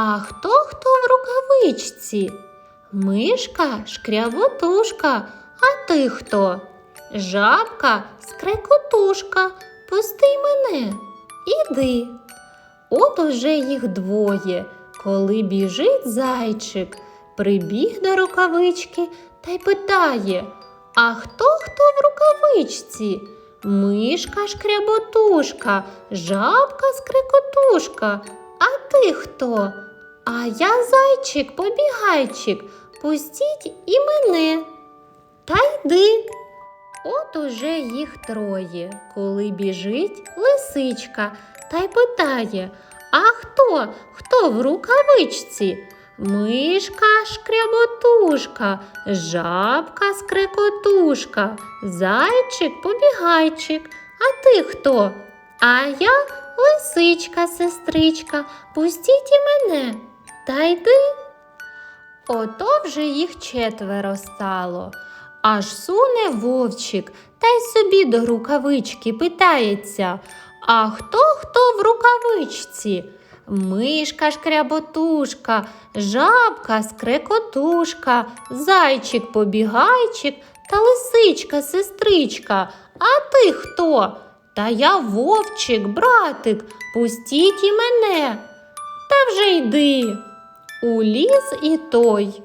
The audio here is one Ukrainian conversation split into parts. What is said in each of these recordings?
а хто хто в рукавичці? Мишка шкряботушка, а ти хто? Жабка скрекотушка, пусти мене, іди. От уже їх двоє, коли біжить зайчик, прибіг до рукавички та й питає, а хто хто в рукавичці? Мишка шкряботушка, жабка скрикотушка. А ти хто? А я зайчик, побігайчик, пустіть і мене. Та йди. От уже їх троє, коли біжить лисичка та й питає, а хто? Хто в рукавичці? Мишка шкряботушка, жабка скрекотушка, зайчик побігайчик. А ти хто? А я лисичка, сестричка, пустіть і мене. Та йди. Ото вже їх четверо стало. Аж суне вовчик та й собі до рукавички питається. А хто хто в рукавичці? Мишка шкряботушка, жабка скрекотушка, зайчик побігайчик та лисичка сестричка. А ти хто? Та я вовчик, братик, пустіть і мене. Та вже йди. Уліз і той.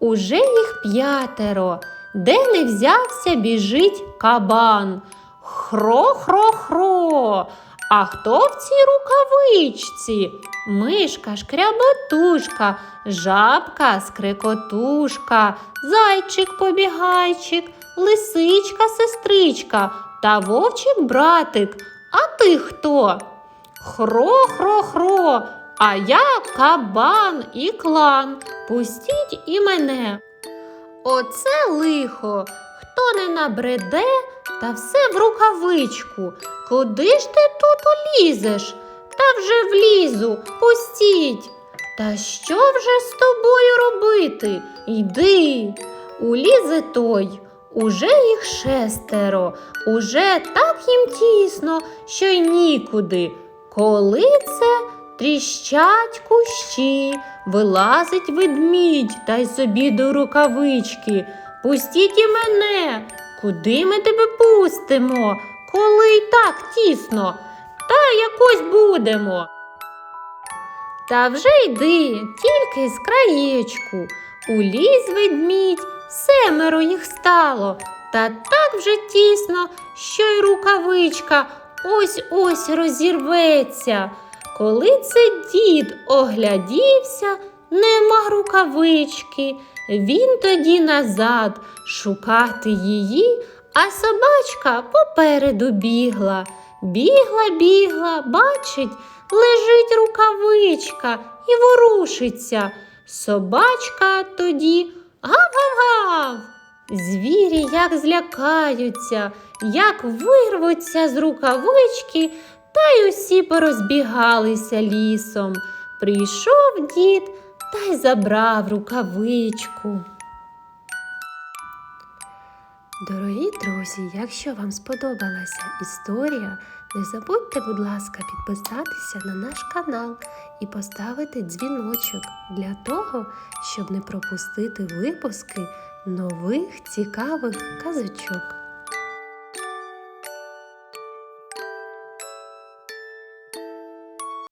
Уже їх п'ятеро. Де не взявся, біжить кабан. Хро-хро-хро. А хто в цій рукавичці? Мишка шкряботушка, жабка скрикотушка, зайчик побігайчик, лисичка сестричка та вовчик братик. А ти хто? Хро-хро-хро, а я кабан і клан. Пустіть і мене. Оце лихо, хто не набреде, та все в рукавичку. Куди ж ти тут улізеш? Та вже влізу, пустіть. Та що вже з тобою робити? Йди. Улізе той. Уже їх шестеро, уже так їм тісно, що й нікуди. Коли це тріщать кущі, вилазить ведмідь та й собі до рукавички. Пустіть і мене, куди ми тебе пустимо, коли й так тісно, та якось будемо. Та вже йди, тільки з краєчку. Уліз ведмідь, семеро їх стало, та так вже тісно, що й рукавичка ось ось розірветься. Коли це дід оглядівся, нема рукавички. Він тоді назад шукати її, а собачка попереду бігла. Бігла, бігла, бачить, лежить рукавичка і ворушиться. Собачка тоді гав-гав-гав. Звірі як злякаються, як вирвуться з рукавички, та й усі порозбігалися лісом. Прийшов дід та й забрав рукавичку. Дорогі друзі, якщо вам сподобалася історія, не забудьте, будь ласка, підписатися на наш канал і поставити дзвіночок для того, щоб не пропустити випуски нових цікавих казочок.